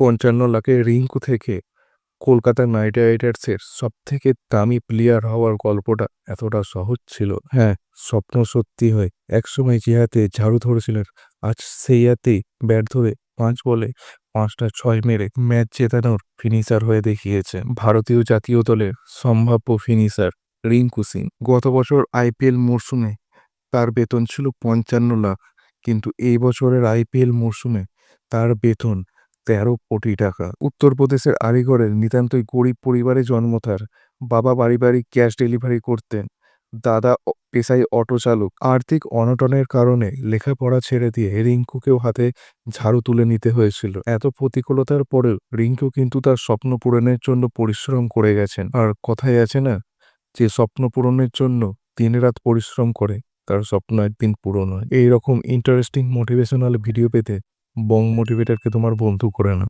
পঞ্চান্ন লাখের রিঙ্কু থেকে কলকাতা নাইট রাইডার্সের সবথেকে দামি প্লেয়ার হওয়ার গল্পটা এতটা সহজ ছিল। হ্যাঁ স্বপ্ন সত্যি হয়। একসময় যে হাতে ঝাড়ু ধরেছিলেন। আজ সেই হাতেই ব্যাট ধরে পাঁচ বলে পাঁচটা ছয় মেরে ম্যাচ জেতানোর ফিনিশার হয়ে দেখিয়েছে ভারতীয় জাতীয় দলের সম্ভাব্য ফিনিশার রিঙ্কু সিং। গত বছর আইপিএল মরশুমে তার বেতন ছিল পঞ্চান্ন লাখ, কিন্তু এই বছরের আইপিএল মরশুমে তার বেতন তেরো কোটি টাকা। উত্তরপ্রদেশের আলিগড়ের নিতান্তই গরিব পরিবারে জন্ম তার। বাবা বাড়ি বাড়ি ক্যাশ ডেলিভারি করতেন। দাদা পেশায় অটো চালক। আর্থিক অনটনের কারণে লেখাপড়া ছেড়ে দিয়ে রিঙ্কুকেও হাতে ঝাড়ু তুলে নিতে হয়েছিল। এত প্রতিকূলতার পরেও রিঙ্কু কিন্তু তার স্বপ্ন পূরণের জন্য পরিশ্রম করে গেছেন। আর কথাই আছে না, যে স্বপ্ন পূরণের জন্য দিন রাত পরিশ্রম করে, তার স্বপ্ন একদিন পূরণ হয়। এইরকম ইন্টারেস্টিং মোটিভেশনাল ভিডিও পেতে বং মোটিভেটারকে তোমার বন্ধু করে না